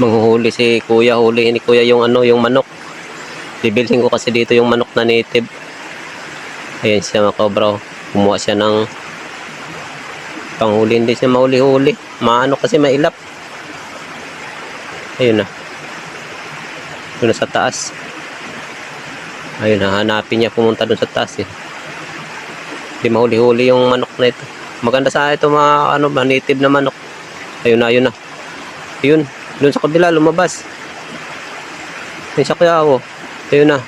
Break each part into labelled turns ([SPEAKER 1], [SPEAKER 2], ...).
[SPEAKER 1] Manghuhuli si kuya, huli ni kuya yung ano, yung manok. Bibilhin ko kasi dito yung manok na native. Ayan siya mga cobra. oh. Kumuha siya ng panghuli. Hindi siya mahuli-huli. Maano kasi mailap. Ayun na. Doon na sa taas. Ayun na, hanapin niya pumunta doon sa taas eh. Hindi mahuli-huli yung manok na ito. Maganda sa ito mga ano native na manok. Ayun na, ayun na. Ayun, doon sa kabila, lumabas. Ayun sa kuya oh. Ayun na.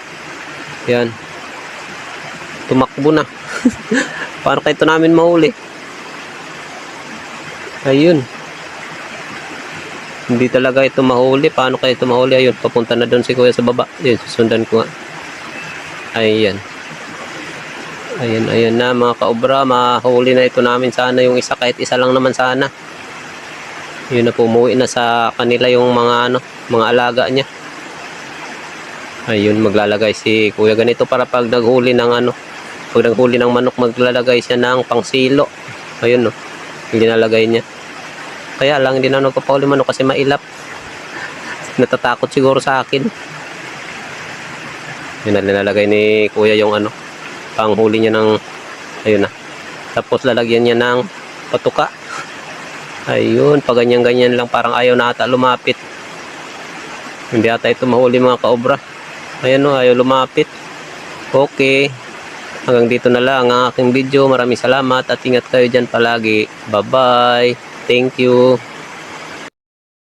[SPEAKER 1] Yan. Tumakbo na. Paano kayo namin mahuli? Ayun. Hindi talaga ito mahuli. Paano kayo ito mahuli? Ayun, papunta na doon si kuya sa baba. Ayun, susundan ko nga. Ayan. Ayan, ayan na mga kaobra. Mahuli na ito namin sana yung isa. Kahit isa lang naman sana. Yun na pumuwi na sa kanila yung mga ano, mga alaga niya. Ayun, maglalagay si kuya ganito para pag naghuli ng ano, pag naghuli ng manok, maglalagay siya ng pangsilo. Ayun no, hindi nalagay niya. Kaya lang, hindi na nagpapahuli manok kasi mailap. Natatakot siguro sa akin. Yun na nilalagay ni kuya yung ano, panghuli niya ng, ayun na. Tapos lalagyan niya ng patuka. Ayun, pag ganyan-ganyan lang parang ayaw na ata lumapit. Hindi ata ito mahuli mga kaobra. Ayan o, ayaw lumapit. Okay. Hanggang dito na lang ang aking video. Maraming salamat at ingat kayo dyan palagi. Bye-bye. Thank you.